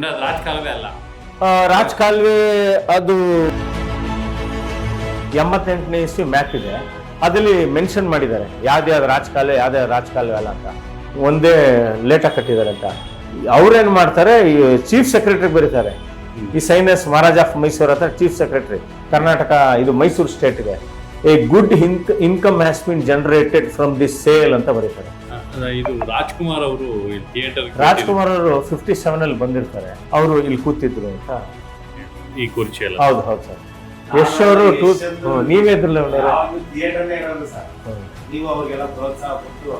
ಅಂದ್ರೆ ಅದು ರಾಜಕಾಲವೇ ಅಲ್ಲ. ಅದು ಎಂಬತ್ತೆಂಟನೇ ಇಸ್ವಿ ಮ್ಯಾಪ್ ಇದೆ. ಅದರಲ್ಲಿ ಮೆನ್ಷನ್ ಮಾಡಿದ್ದಾರೆ. ಯಾವ್ದ್ಯಾವ್ದು ರಾಜಕಾಲುವೆ ಯಾವ್ದ್ಯಾವ್ದು ರಾಜಕಾಲುವೆ ಅಲ್ಲ ಅಂತ. ಒಂದೇ ಲೇಟಾಗಿ ಕಟ್ಟಿದ್ದಾರೆ ಅಂತ. ಅವ್ರೇನು ಮಾಡ್ತಾರೆ ಚೀಫ್ ಸೆಕ್ರೆಟರಿ ಬರೀತಾರೆ. ಈ ಸೈನಸ್ ಮಹಾರಾಜ್ ಆಫ್ ಮೈಸೂರು ಹತ್ರ ಚೀಫ್ ಸೆಕ್ರೆಟರಿ ಕರ್ನಾಟಕ, ಇದು Mysuru ಸ್ಟೇಟ್ಗೆ a good income has been generated from this sale ಅಂತ ಬರೀತಾರೆ. ಇದು ರಾಜ್ಕುಮಾರ್ ಅವರು ಥಿಯೇಟರ್ ರಾಜ್ಕುಮಾರ್ ಅವರು ಫಿಫ್ಟಿ ಸೆವೆನ್ ಅಲ್ಲಿ ಬಂದಿರ್ತಾರೆ. ಅವರು ಇಲ್ಲಿ ಕೂತಿದ್ರು ಅಂತ. ಈ ಕುರ್ಚಿ ಎಲ್ಲ. ಹೌದು ಹೌದು ಸರ್. ಯಶ್ ಅವರು ನೀವೇ ಇದ್ರಲ್ಲ ಅವ್ನವ್ರೆ? ಇರೋದು ಸರ್. ನೀವು ಅವ್ರಿಗೆಲ್ಲ ಪ್ರೋತ್ಸಾಹ ಕೊಟ್ಟು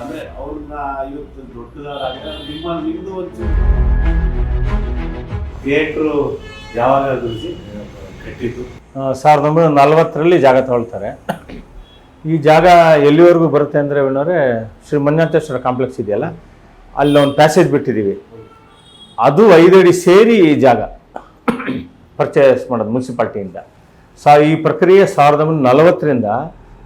ಅಂದ್ರೆ ಅವ್ರನ್ನ ಇವತ್ತು ದೊಡ್ಡದಾಗಿದ್ರೆ ನಿಮ್ಮ ನಿಮ್ದು ಒಂದು ಥಿಯೇಟ್ರು ಯಾವಾಗ ಗುರುಜಿ ಕಟ್ಟಿದ್ದು. ಸಾವಿರದ ಒಂಬೈನೂರ ನಲವತ್ತರಲ್ಲಿ ಜಾಗ ತಗೊಳ್ತಾರೆ. ಈ ಜಾಗ ಎಲ್ಲಿವರೆಗೂ ಬರುತ್ತೆ ಅಂದರೆ ಏನಂದರೆ ಶ್ರೀ ಮಂಜಾಂತೇಶ್ವರ ಕಾಂಪ್ಲೆಕ್ಸ್ ಇದೆಯಲ್ಲ? ಅಲ್ಲಿ ಒಂದು ಪ್ಯಾಸೇಜ್ ಬಿಟ್ಟಿದ್ದೀವಿ. ಅದು ಐದಡಿ ಸೇರಿ ಈ ಜಾಗ ಪರ್ಚೇಸ್ ಮಾಡೋದು ಮುನ್ಸಿಪಾಲ್ಟಿಯಿಂದ. ಸಾ, ಈ ಪ್ರಕ್ರಿಯೆ ಸಾವಿರದ ಒಂಬೈನೂರ ನಲವತ್ತರಿಂದ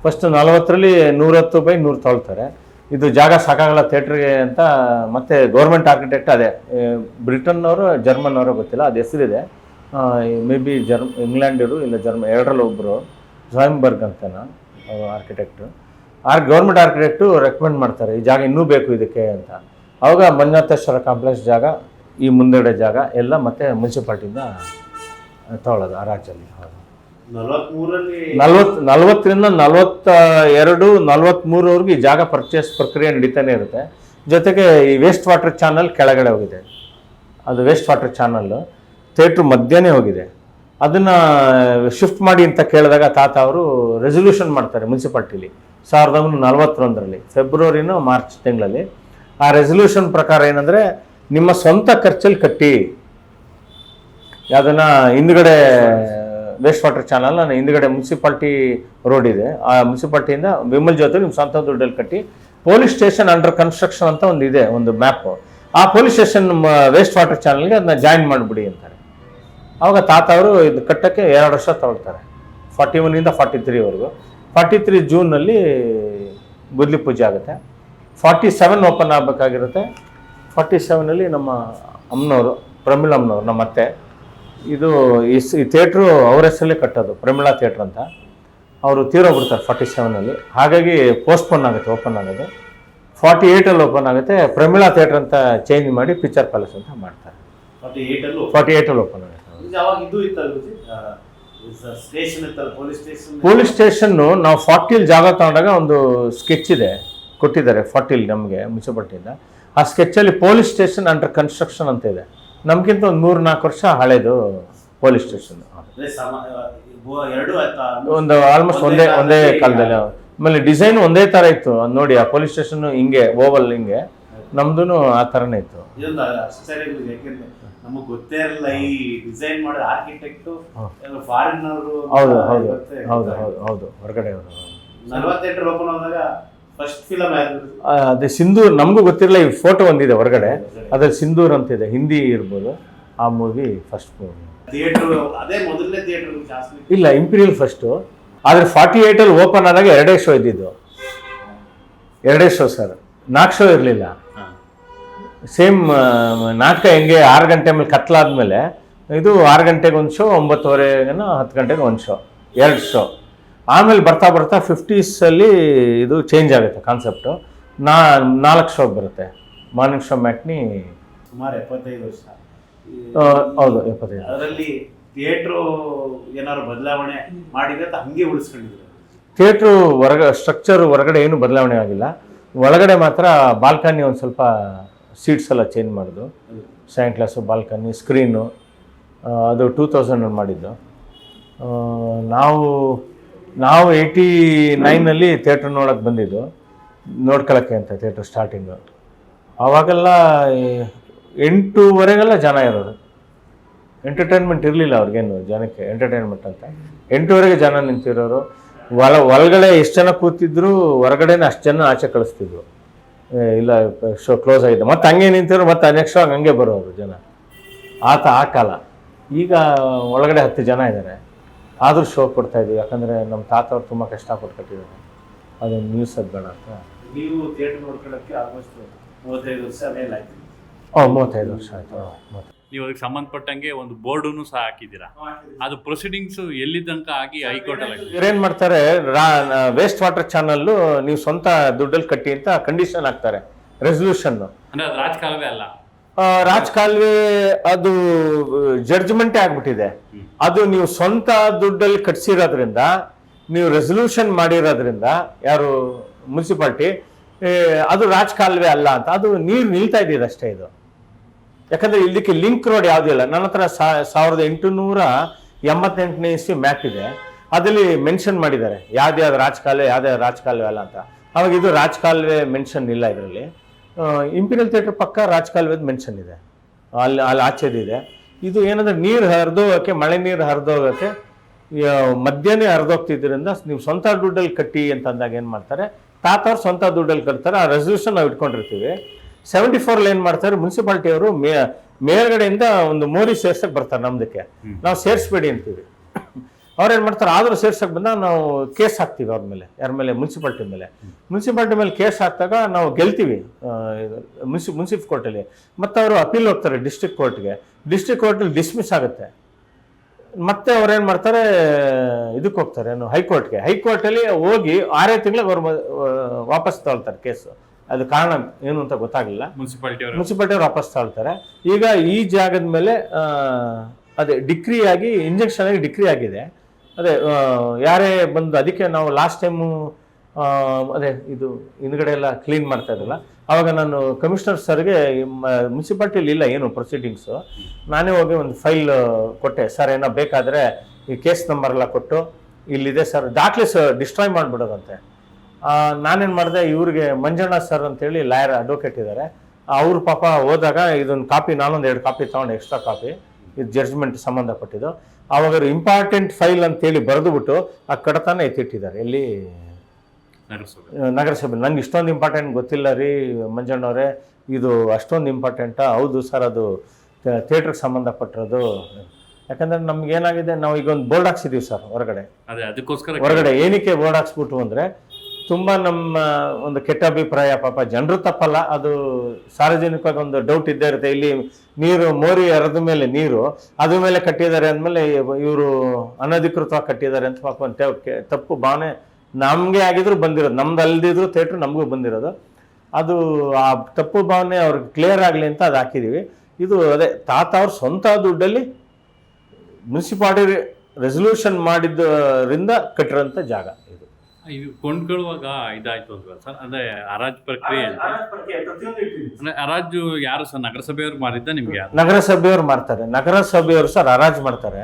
ಫಸ್ಟ್ ನಲವತ್ತರಲ್ಲಿ ನೂರತ್ತು ಬೈ ನೂರು ತೊಳ್ತಾರೆ ಇದು ಜಾಗ ಸಾಕಾಗಲ್ಲ ಥಿಯೇಟ್ರಿಗೆ ಅಂತ ಮತ್ತೆ ಗೌರ್ಮೆಂಟ್ ಆರ್ಕಿಟೆಕ್ಟ್ ಅದೇ ಬ್ರಿಟನ್ನವರು ಜರ್ಮನ್ನವರು ಗೊತ್ತಿಲ್ಲ, ಅದು ಹೆಸರಿದೆ. ಮೇ ಬಿ ಜರ್ಮ್ ಇಂಗ್ಲೆಂಡರು ಇಲ್ಲ ಜರ್ಮ ಎರಡರಲ್ಲಿ ಒಬ್ಬರು ಜಾಯ್ನ್ಬರ್ಗ್ ಅಂತನ. Architect or government architect recommend ಮಾಡ್ತಾರೆ ಈ ಜಾಗ ಇನ್ನೂ ಬೇಕು ಇದಕ್ಕೆ ಅಂತ. ಅವಾಗ ಮಂಜುನಾಥೇಶ್ವರ ಕಾಂಪ್ಲೆಕ್ಸ್ ಜಾಗ ಈ ಮುಂದೆಡೆ ಜಾಗ ಎಲ್ಲ ಮತ್ತೆ ಮುನ್ಸಿಪಾಲ್ಟಿಯಿಂದ ತಗೊಳ್ಳೋದು ಆ ರಾಜ್ಯದಲ್ಲಿ ನಲವತ್ಮೂರಲ್ಲಿ ನಲವತ್ತರಿಂದ ನಲ್ವತ್ತ ಎರಡು ನಲ್ವತ್ಮೂರವರೆಗೂ ಈ ಜಾಗ ಪರ್ಚೇಸ್ ಪ್ರಕ್ರಿಯೆ ನಡೀತಾನೆ ಇರುತ್ತೆ. ಜೊತೆಗೆ ಈ ವೇಸ್ಟ್ ವಾಟರ್ ಚಾನಲ್ ಕೆಳಗಡೆ ಹೋಗಿದೆ. ಅದು ವೇಸ್ಟ್ ವಾಟರ್ ಚಾನಲ್ಲು ಥಿಯೇಟ್ರ್ ಮಧ್ಯನೇ ಹೋಗಿದೆ. ಅದನ್ನು ಶಿಫ್ಟ್ ಮಾಡಿ ಅಂತ ಕೇಳಿದಾಗ ತಾತ ಅವರು ರೆಸೊಲ್ಯೂಷನ್ ಮಾಡ್ತಾರೆ ಮುನ್ಸಿಪಾಲ್ಟಿಲಿ ಸಾವಿರದ ಒಂಬೈನೂರ ನಲವತ್ತೊಂದರಲ್ಲಿ ಫೆಬ್ರವರಿನೋ ಮಾರ್ಚ್ ತಿಂಗಳಲ್ಲಿ. ಆ ರೆಸೊಲ್ಯೂಷನ್ ಪ್ರಕಾರ ಏನಂದರೆ, ನಿಮ್ಮ ಸ್ವಂತ ಖರ್ಚಲ್ಲಿ ಕಟ್ಟಿ. ಅದನ್ನು ಹಿಂದ್ಗಡೆ ವೇಸ್ಟ್ ವಾಟರ್ ಚಾನಲ್ ಹಿಂದ್ಗಡೆ ಮುನ್ಸಿಪಾಲ್ಟಿ ರೋಡ್ ಇದೆ. ಆ ಮುನ್ಸಿಪಾಲ್ಟಿಯಿಂದ ವಿಮಲ್ ಜೊತೆ ನಿಮ್ಮ ಸ್ವಂತ ದುಡ್ಡಲ್ಲಿ ಕಟ್ಟಿ ಪೊಲೀಸ್ ಸ್ಟೇಷನ್ ಅಂಡರ್ ಕನ್ಸ್ಟ್ರಕ್ಷನ್ ಅಂತ ಒಂದು ಇದೆ ಒಂದು ಮ್ಯಾಪ್ ಆ ಪೊಲೀಸ್ ಸ್ಟೇಷನ್ ವೇಸ್ಟ್ ವಾಟರ್ ಚಾನಲ್ಗೆ ಅದನ್ನ ಜಾಯಿನ್ ಮಾಡಿಬಿಡಿ ಅಂತಾರೆ ಅವಾಗ ತಾತ ಅವರು ಇದು ಕಟ್ಟಕ್ಕೆ ಎರಡು ವರ್ಷ ತಗೊಳ್ತಾರೆ. ಫಾರ್ಟಿ ಒನ್ನಿಂದ ಫಾರ್ಟಿ ತ್ರೀವರೆಗೂ. ಫಾರ್ಟಿ ತ್ರೀ ಜೂನಲ್ಲಿ ಗುದ್ಲಿ ಪೂಜೆ ಆಗುತ್ತೆ. ಫಾರ್ಟಿ ಸೆವೆನ್ ಓಪನ್ ಆಗಬೇಕಾಗಿರುತ್ತೆ. ಫಾರ್ಟಿ ಸೆವೆನಲ್ಲಿ ನಮ್ಮ ಅಮ್ಮನವರು ಪ್ರಮಿಳ ಅಮ್ಮನವರು ನಮ್ಮ ಅತ್ತೆ. ಇದು ಈ ಸ್- ಈ ಥಿಯೇಟ್ರು ಅವ್ರ ಹೆಸರಲ್ಲೇ ಕಟ್ಟೋದು ಪ್ರಮಿಳಾ ಥಿಯೇಟ್ರ್ ಅಂತ. ಅವರು ತೀರೋಗ್ಬಿಡ್ತಾರೆ ಫಾರ್ಟಿ ಸೆವೆನಲ್ಲಿ ಹಾಗಾಗಿ ಪೋಸ್ಟ್ಪೋನ್ ಆಗುತ್ತೆ ಓಪನ್ ಆಗೋದು. ಫಾರ್ಟಿ ಏಯ್ಟಲ್ಲಿ ಓಪನ್ ಆಗುತ್ತೆ. ಪ್ರಮಿಳಾ ಥಿಯೇಟ್ರ್ ಅಂತ ಚೇಂಜ್ ಮಾಡಿ ಪಿಕ್ಚರ್ ಪ್ಯಾಲೇಸ್ ಅಂತ ಮಾಡ್ತಾರೆ. ಫಾರ್ಟಿ ಏಯ್ಟಲ್ಲಿ? ಫಾರ್ಟಿ ಏಯ್ಟಲ್ಲಿ ಓಪನ್ ಆಗುತ್ತೆ. ಅವಾಗ ಇದು ಇತ್ತಲ್ಲ ಗುರುಜಿ ಸ್ಟೇಷನ್ ಇತ್ತಲ್ಲ ಪೊಲೀಸ್ ಸ್ಟೇಷನ್ ಪೊಲೀಸ್ ಸ್ಟೇಷನ್ನು ನಾವು ಫಾರ್ಟಿಲ್ ಜಾಗ ತಗೊಂಡಾಗ ಒಂದು ಸ್ಕೆಚ್ ಇದೆ ಕೊಟ್ಟಿದ್ದಾರೆ ಫಾರ್ಟಿಲ್ ನಮಗೆ ಮುಚ್ಚಪಟ್ಟಿಂದ ಆ ಸ್ಕೆಚ್ಚಲ್ಲಿ ಪೊಲೀಸ್ ಸ್ಟೇಷನ್ ಅಂಡರ್ ಕನ್ಸ್ಟ್ರಕ್ಷನ್ ಅಂತ ಇದೆ. ನಮಗಿಂತ ಒಂದು ಮೂರು ನಾಲ್ಕು ವರ್ಷ ಹಳೇದು ಪೊಲೀಸ್ ಸ್ಟೇಷನ್ ಒಂದು ಆಲ್ಮೋಸ್ಟ್ ಒಂದೇ ಒಂದೇ ಕಾಲದಲ್ಲಿ ಆಮೇಲೆ ಡಿಸೈನ್ ಒಂದೇ ಥರ ಇತ್ತು ನೋಡಿ ಆ ಪೊಲೀಸ್ ಸ್ಟೇಷನ್ ಹಿಂಗೆ ಓವಲ್ ಹಿಂಗೆ. ನಮ್ದು ಆ ಥರನೇ ಇತ್ತು. ನಮಗ್ ಗೊತ್ತೇ ಇರಲಿಲ್ಲ ಈ ಡಿಸೈನ್ ಮಾಡಿದ ಆರ್ಕಿಟೆಕ್ಟ್ ಫಾರಿನ್ ಅವರು ಹೌದು ಹೌದು ಹೌದು ಹೌದು ಹೌದು ಹೊರಗಡೆ ಅವರು. ನಲವತ್ತೆಂಟು ಓಪನ್ ಆದಾಗ ಫಸ್ಟ್ ಫಿಲಮ್ ಅದೇ ಸಿಂಧೂರ್ ನಮಗೂ ಗೊತ್ತಿರಲಿಲ್ಲ ಈ ಫೋಟೋ ಒಂದಿದೆ ಹೊರಗಡೆ. ಅದ್ರಲ್ಲಿ ಸಿಂಧೂರ್ ಅಂತ ಇದೆ ಹಿಂದಿ ಇರ್ಬೋದು. ಆ ಮೂವಿ ಫಸ್ಟ್ ಮೂವಿ ಥಿಯೇಟರ್ ಅದೇ ಮೊದಲನೇ ಥಿಯೇಟರ್ ಜಾಸ್ತಿ. ಇಲ್ಲ ಇಂಪೀರಿಯಲ್ ಫಸ್ಟು ಆದರೆ ಫಾರ್ಟಿ ಏಯ್ಟಲ್ಲಿ ಓಪನ್ ಆದಾಗ ಎರಡೇ ಶೋ ಇದ್ದಿದ್ದು. ಎರಡೇ ಶೋ ಸರ್ ನಾಲ್ಕು ಶೋ ಇರಲಿಲ್ಲ. ಸೇಮ್ ನಾಟಕ ಹೆಂಗೆ ಆರು ಗಂಟೆ ಮೇಲೆ ಕತ್ಲಾದ್ಮೇಲೆ ಇದು ಆರು ಗಂಟೆಗೆ ಒಂದು ಶೋ ಒಂಬತ್ತುವರೆಗೇನೋ ಹತ್ತು ಗಂಟೆಗೆ ಒಂದು ಶೋ ಎರಡು ಶೋ. ಆಮೇಲೆ ಬರ್ತಾ ಬರ್ತಾ ಫಿಫ್ಟೀಸಲ್ಲಿ ಇದು ಚೇಂಜ್ ಆಗುತ್ತೆ ಕಾನ್ಸೆಪ್ಟು ನಾ ನಾಲ್ಕು ಶೋ ಬರುತ್ತೆ. ಮಾರ್ನಿಂಗ್ ಶೋ ಮ್ಯಾಟ್ನಿ ಸುಮಾರು ಎಪ್ಪತ್ತೈದು ವರ್ಷ. ಹೌದು ಎಪ್ಪತ್ತೈದು. ಅದರಲ್ಲಿ ಥಿಯೇಟ್ರು ಏನಾದ್ರು ಬದಲಾವಣೆ ಮಾಡಿದ್ರೆ ಅಂತ ಹಂಗೆ ಉಳಿಸ್ಕೊಂಡಿದ್ರು. ಥಿಯೇಟ್ರು ಹೊರಗ ಸ್ಟ್ರಕ್ಚರ್ ಹೊರಗಡೆ ಏನು ಬದಲಾವಣೆ ಆಗಿಲ್ಲ. ಒಳಗಡೆ ಮಾತ್ರ ಬಾಲ್ಕನಿ ಒಂದು ಸ್ವಲ್ಪ ಸೀಟ್ಸ್ ಎಲ್ಲ ಚೇಂಜ್ ಮಾಡಿದ್ದು ಸೆಕೆಂಡ್ ಕ್ಲಾಸು ಬಾಲ್ಕನಿ ಸ್ಕ್ರೀನು ಅದು ಟೂ ತೌಸಂಡಲ್ಲಿ ಮಾಡಿದ್ದು. ನಾವು ನಾವು ಏಯ್ಟಿ ನೈನಲ್ಲಿ ಥಿಯೇಟ್ರ್ ನೋಡೋಕ್ಕೆ ಬಂದಿದ್ದು. ನೋಡ್ಕೊಳಕ್ಕೆ ಅಂತ ಥಿಯೇಟ್ರ್ ಸ್ಟಾರ್ಟಿಂಗು ಆವಾಗೆಲ್ಲ ಎಂಟೂವರೆಗೆಲ್ಲ ಜನ ಇರೋದು. ಎಂಟರ್ಟೈನ್ಮೆಂಟ್ ಇರಲಿಲ್ಲ ಅವ್ರಿಗೇನು ಜನಕ್ಕೆ ಎಂಟರ್ಟೈನ್ಮೆಂಟ್ ಅಂತ. ಎಂಟೂವರೆಗೆ ಜನ ನಿಂತಿರೋರು. ಒಳ ಒಳಗಡೆ ಎಷ್ಟು ಜನ ಕೂತಿದ್ರು ಹೊರಗಡೆನೇ ಅಷ್ಟು ಜನ ಆಚೆ ಕಳಿಸ್ತಿದ್ರು. ಇಲ್ಲ ಶೋ ಕ್ಲೋಸ್ ಆಗಿದೆ. ಮತ್ತೆ ಹಂಗೆ ನಿಂತಿರೋ ಮತ್ತೆ ನೆಕ್ಸ್ಟ್ ಶೋ ಹಂಗೆ ಬರೋರು ಜನ. ಆತ ಆ ಕಾಲ. ಈಗ ಒಳಗಡೆ ಹತ್ತು ಜನ ಇದ್ದಾರೆ ಆದರೂ ಶೋ ಕೊಡ್ತಾ ಇದೀವಿ. ಯಾಕಂದರೆ ನಮ್ಮ ತಾತ ಅವ್ರು ತುಂಬ ಕಷ್ಟಪಟ್ಟು ಕಟ್ಟಿದ್ದಾರೆ. ಅದೊಂದು ನ್ಯೂಸ್ ಅದು ಬೇಡ ಅಂತ. ನೀವು ಥಿಯೇಟರ್ ನೋಡ್ಕೊಳ್ಳೋಕ್ಕೆ ಆಲ್ಮೋಸ್ಟ್ ಮೂವತ್ತೈದು ವರ್ಷ ಮೇಲೆ ಆಯ್ತು ಹಾಂ ಮೂವತ್ತೈದು ವರ್ಷ ಆಯಿತು. ಮೂವತ್ತು ನೀವು ಅದಕ್ಕೆ ಸಂಬಂಧಪಟ್ಟಂಗೆ ಒಂದು ಬೋರ್ಡನ್ನು ಸಹ ಹಾಕಿದ್ದೀರಾ? ಅದು ಪ್ರೊಸೀಡಿಂಗ್ಸ್ ಎಲ್ಲಿ ತನಕ ಆಗಿ ಹೈಕೋರ್ಟ್ ಅಲ್ಲಿ? ಇವ್ರೇನ್ ಮಾಡ್ತಾರೆ ವೇಸ್ಟ್ ವಾಟರ್ ಚಾನಲ್ಲು ನೀವು ಸ್ವಂತ ದುಡ್ಡಲ್ಲಿ ಕಟ್ಟಿ ಅಂತ ಕಂಡೀಷನ್ ಹಾಕ್ತಾರೆ ರೆಸಲ್ಯೂಷನ್ ಅಂದ್ರೆ ಅದು ರಾಜಕಾಲವೇ ಅಲ್ಲ? ರಾಜ್ ಕಾಲುವೆ ಅದು ಜಡ್ಜ್ಮೆಂಟೇ ಆಗ್ಬಿಟ್ಟಿದೆ. ಅದು ನೀವು ಸ್ವಂತ ದುಡ್ಡಲ್ಲಿ ಕಟ್ಸಿರೋದ್ರಿಂದ ನೀವು ರೆಸಲ್ಯೂಷನ್ ಮಾಡಿರೋದ್ರಿಂದ ಯಾರು ಮುನ್ಸಿಪಾಲ್ಟಿ ಅದು ರಾಜ್ ಕಾಲುವೆ ಅಲ್ಲ ಅಂತ ಅದು ನೀರು ನಿಲ್ತಾ ಇದ್ದೀರಷ್ಟೇ ಅಷ್ಟೇ ಇದು. ಯಾಕಂದ್ರೆ ಇದಕ್ಕೆ ಲಿಂಕ್ ರೋಡ್ ಯಾವುದೂ ಇಲ್ಲ. ನನ್ನ ಹತ್ರ ಸಾವಿರದ ಎಂಟುನೂರ ಎಂಬತ್ತೆಂಟನೇ ಇಸ್ವಿ ಮ್ಯಾಪ್ ಇದೆ. ಅದರಲ್ಲಿ ಮೆನ್ಷನ್ ಮಾಡಿದ್ದಾರೆ. ಯಾವ್ದ್ಯಾವ್ದು ರಾಜ್ ಯಾವ್ದ್ಯಾವ ರಾಜಕಾಲುವೆ ಅಲ್ಲ ಅಂತ. ಅವಾಗ ಇದು ರಾಜಕಾಲುವೆ ಮೆನ್ಷನ್ ಇಲ್ಲ ಇದರಲ್ಲಿ. ಇಂಪೀರಿಯಲ್ ಥಿಯೇಟರ್ ಪಕ್ಕ ರಾಜ್ ಕಾಲುವೆದು ಮೆನ್ಷನ್ ಇದೆ. ಅಲ್ಲಿ ಅಲ್ಲಿ ಆಚೆದಿದೆ ಇದು. ಏನಂದ್ರೆ ನೀರು ಹರಿದೋಗಕ್ಕೆ, ಮಳೆ ನೀರು ಹರಿದೋಗಕ್ಕೆ ಮಧ್ಯಾಹ್ನ ಹರಿದೋಗ್ತಿದ್ದರಿಂದ ನೀವು ಸ್ವಂತ ದುಡ್ಡಲ್ಲಿ ಕಟ್ಟಿ ಅಂತ ಅಂದಾಗ ಏನು ಮಾಡ್ತಾರೆ? ತಾತವ್ರು ಸ್ವಂತ ದುಡ್ಡಲ್ಲಿ ಕಟ್ತಾರೆ. ಆ ರೆಸಲ್ಯೂಷನ್ ನಾವು ಇಟ್ಕೊಂಡಿರ್ತೀವಿ. ಸೆವೆಂಟಿ ಫೋರ್ ಏನು ಮಾಡ್ತಾರೆ ಮುನ್ಸಿಪಾಲ್ಟಿ ಅವರು ಮೇ ಮೇಲ್ಗಡೆಯಿಂದ ಒಂದು ಮೋರಿ ಸೇರ್ಸಕ್ಕೆ ಬರ್ತಾರೆ ನಮ್ದಕ್ಕೆ. ನಾವು ಸೇರಿಸ್ಬೇಡಿ ಅಂತೀವಿ. ಅವ್ರು ಏನು ಮಾಡ್ತಾರೆ ಆದರೂ ಸೇರ್ಸಕ್ಕೆ ಬಂದಾಗ ನಾವು ಕೇಸ್ ಹಾಕ್ತೀವಿ ಅವ್ರ ಮೇಲೆ ಯಾರ ಮೇಲೆ? ಮುನ್ಸಿಪಾಲ್ಟಿ ಮೇಲೆ. ಮುನ್ಸಿಪಾಲ್ಟಿ ಮೇಲೆ ಕೇಸ್ ಹಾಕಿದಾಗ ನಾವು ಗೆಲ್ತೀವಿ ಮುನ್ಸಿ ಮುನ್ಸಿಪ್ ಕೋರ್ಟಲ್ಲಿ ಮತ್ತು ಅವರು ಅಪೀಲ್ ಹೋಗ್ತಾರೆ ಡಿಸ್ಟ್ರಿಕ್ಟ್ ಕೋರ್ಟ್ಗೆ ಡಿಸ್ಟ್ರಿಕ್ಟ್ ಕೋರ್ಟಲ್ಲಿ ಡಿಸ್ಮಿಸ್ ಆಗುತ್ತೆ. ಮತ್ತೆ ಅವ್ರು ಏನು ಮಾಡ್ತಾರೆ ಇದಕ್ಕೆ ಹೋಗ್ತಾರೆ ಏನು ಹೈಕೋರ್ಟ್ಗೆ. ಹೈಕೋರ್ಟಲ್ಲಿ ಹೋಗಿ ಆರೇ ತಿಂಗಳಿಗೆ ಅವ್ರು ವಾಪಸ್ ತಗೊಳ್ತಾರೆ ಕೇಸು. ಅದು ಕಾರಣ ಏನು ಅಂತ ಗೊತ್ತಾಗಲಿಲ್ಲ. ಮುನ್ಸಿಪಾಲಿಟಿ ಅವರು. ಮುನ್ಸಿಪಾಲ್ಟಿ ಅವ್ರು ವಾಪಸ್ ತಗೊಳ್ತಾರೆ. ಈಗ ಈ ಜಾಗದ ಮೇಲೆ ಅದೇ ಡಿಕ್ರಿ ಆಗಿ ಇಂಜೆಕ್ಷನ್ ಆಗಿ ಡಿಕ್ರಿ ಆಗಿದೆ. ಅದೇ ಯಾರೇ ಬಂದು ಅದಕ್ಕೆ ನಾವು ಲಾಸ್ಟ್ ಟೈಮು ಅದೇ ಇದು ಹಿಂದ್ಗಡೆ ಎಲ್ಲ ಕ್ಲೀನ್ ಮಾಡ್ತಾ ಇದ್ರಲ್ಲ ಆವಾಗ ನಾನು ಕಮಿಷನರ್ ಸರ್ಗೆ ಮುನ್ಸಿಪಾಲ್ಟಿಲಿ ಇಲ್ಲ ಏನು ಪ್ರೊಸೀಡಿಂಗ್ಸು ನಾನೇ ಹೋಗಿ ಒಂದು ಫೈಲ್ ಕೊಟ್ಟೆ ಸರ್ ಏನೋ ಬೇಕಾದರೆ ಈ ಕೇಸ್ ನಂಬರ್ ಎಲ್ಲ ಕೊಟ್ಟು ಇಲ್ಲಿದೆ ಸರ್ ದಾಖಲೆ ಸರ್ ಡಿಸ್ಟ್ರಾಯ್ ಮಾಡಿಬಿಡೋದಂತೆ. ನಾನೇನು ಮಾಡಿದೆ ಇವ್ರಿಗೆ ಮಂಜಣ್ಣ ಸರ್ ಅಂತೇಳಿ ಲಾಯರ್ ಅಡ್ವೊಕೇಟ್ ಇದ್ದಾರೆ ಅವ್ರ ಪಾಪ ಹೋದಾಗ ಇದೊಂದು ಕಾಪಿ ನಾನೊಂದು ಎರಡು ಕಾಪಿ ತೊಗೊಂಡು ಎಕ್ಸ್ಟ್ರಾ ಕಾಪಿ ಇದು ಜಡ್ಜ್ಮೆಂಟ್ ಸಂಬಂಧಪಟ್ಟಿದ್ದು. ಅವಾಗ ಇಂಪಾರ್ಟೆಂಟ್ ಫೈಲ್ ಅಂತೇಳಿ ಬರೆದುಬಿಟ್ಟು ಆ ಕಡತನ ಎತ್ತಿಟ್ಟಿದ್ದಾರೆ. ಎಲ್ಲಿ? ನಗರಸಭೆ. ಆ, ನಗರಸಭೆ. ನಂಗೆ ಇಷ್ಟೊಂದು ಇಂಪಾರ್ಟೆಂಟ್ ಗೊತ್ತಿಲ್ಲ ರೀ ಮಂಜಣ್ಣವರೇ ಇದು ಅಷ್ಟೊಂದು ಇಂಪಾರ್ಟೆಂಟಾ ಹೌದು ಸರ್ ಅದು ಥಿಯೇಟ್ರಿಗೆ ಸಂಬಂಧಪಟ್ಟಿರೋದು ಯಾಕಂದ್ರೆ ನಮ್ಗೆ ಏನಾಗಿದೆ ನಾವು ಈಗ ಒಂದು ಬೋರ್ಡ್ ಹಾಕ್ಸಿದೀವಿ ಸರ್ ಹೊರಗಡೆ. ಅದೇ ಅದಕ್ಕೋಸ್ಕರ ಹೊರಗಡೆ ಏನಕ್ಕೆ ಬೋರ್ಡ್ ಹಾಕ್ಸ್ಬಿಟ್ಟು ಅಂದರೆ ತುಂಬ ನಮ್ಮ ಒಂದು ಕೆಟ್ಟ ಅಭಿಪ್ರಾಯ, ಪಾಪ ಜನರು ತಪ್ಪಲ್ಲ, ಅದು ಸಾರ್ವಜನಿಕವಾಗಿ ಒಂದು ಡೌಟ್ ಇದ್ದೇ ಇರುತ್ತೆ. ಇಲ್ಲಿ ನೀರು, ಮೋರಿ ಹರಿದ ಮೇಲೆ ನೀರು, ಅದ್ರ ಮೇಲೆ ಕಟ್ಟಿದ್ದಾರೆ ಅಂದಮೇಲೆ ಇವರು ಅನಧಿಕೃತವಾಗಿ ಕಟ್ಟಿದ್ದಾರೆ ಅಂತ ಪಾಪ ಒಂದು ತಪ್ಪು ಭಾವನೆ ನಮಗೆ ಆಗಿದ್ರು ಬಂದಿರೋದು. ನಮ್ದು ಅಲ್ದಿದ್ರು ಥಿಯೇಟ್ರ್ ನಮಗೂ ಬಂದಿರೋದು. ಅದು ಆ ತಪ್ಪು ಭಾವನೆ ಅವ್ರಿಗೆ ಕ್ಲಿಯರ್ ಆಗಲಿ ಅಂತ ಅದು ಹಾಕಿದ್ದೀವಿ ಇದು ಅದೇ ತಾತ ಅವ್ರ ಸ್ವಂತ ದುಡ್ಡಲ್ಲಿ ಮುನ್ಸಿಪಾಲ್ಟಿ ರೆಸಲ್ಯೂಷನ್ ಮಾಡಿದ್ದರಿಂದ ಕಟ್ಟಿರೋಂಥ ಜಾಗ. ಇದು ಕೊಂಡ್ಕೊಳ್ಳುವಾಗ ಇದಾಯ್ತು ಅಂತ ಸರ್? ಅಂದ್ರೆ ಅರಾಜ್ ಪ್ರಕ್ರಿಯೆ ಅಂದ್ರೆ ಹರಾಜು ಯಾರು ಸರ್? ನಗರಸಭೆಯವ್ರು ಮಾಡಿದ್ದ ನಿಮ್ಗೆ ನಗರಸಭೆಯವ್ರು ಮಾಡ್ತಾರೆ. ನಗರಸಭೆಯವರು ಸರ್ ಹರಾಜು ಮಾಡ್ತಾರೆ.